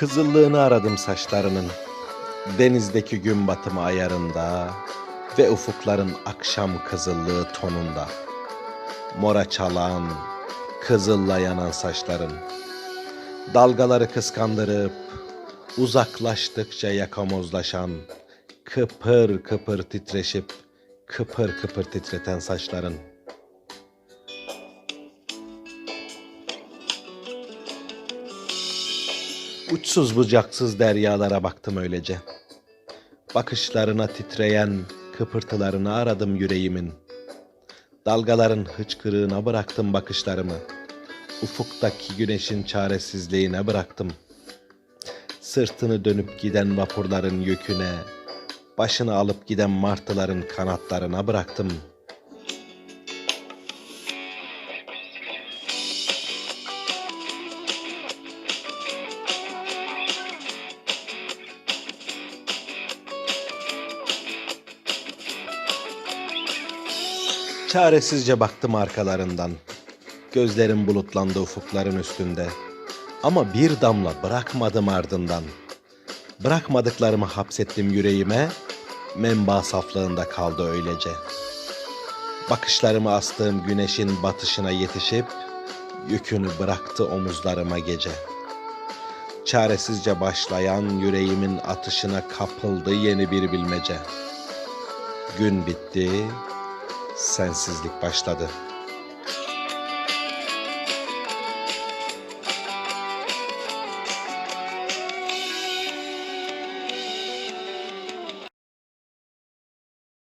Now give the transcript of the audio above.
Kızıllığını aradım saçlarının. Denizdeki gün batımı ayarında ve ufukların akşam kızıllığı tonunda. Mora çalan, kızılla yanan saçların. Dalgaları kıskandırıp uzaklaştıkça yakamozlaşan, kıpır kıpır titreşip kıpır kıpır titreten saçların. Uçsuz bucaksız deryalara baktım öylece. Bakışlarına titreyen kıpırtılarını aradım yüreğimin. Dalgaların hıçkırığına bıraktım bakışlarımı. Ufuktaki güneşin çaresizliğine bıraktım. Sırtını dönüp giden vapurların yüküne, başını alıp giden martıların kanatlarına bıraktım. Çaresizce baktım arkalarından. Gözlerim bulutlandı ufukların üstünde. Ama bir damla bırakmadım ardından. Bırakmadıklarımı hapsettim yüreğime, menba saflığında kaldı öylece. Bakışlarımı astığım güneşin batışına yetişip, yükünü bıraktı omuzlarıma gece. Çaresizce başlayan yüreğimin atışına kapıldı yeni bir bilmece. Gün bitti, sensizlik başladı.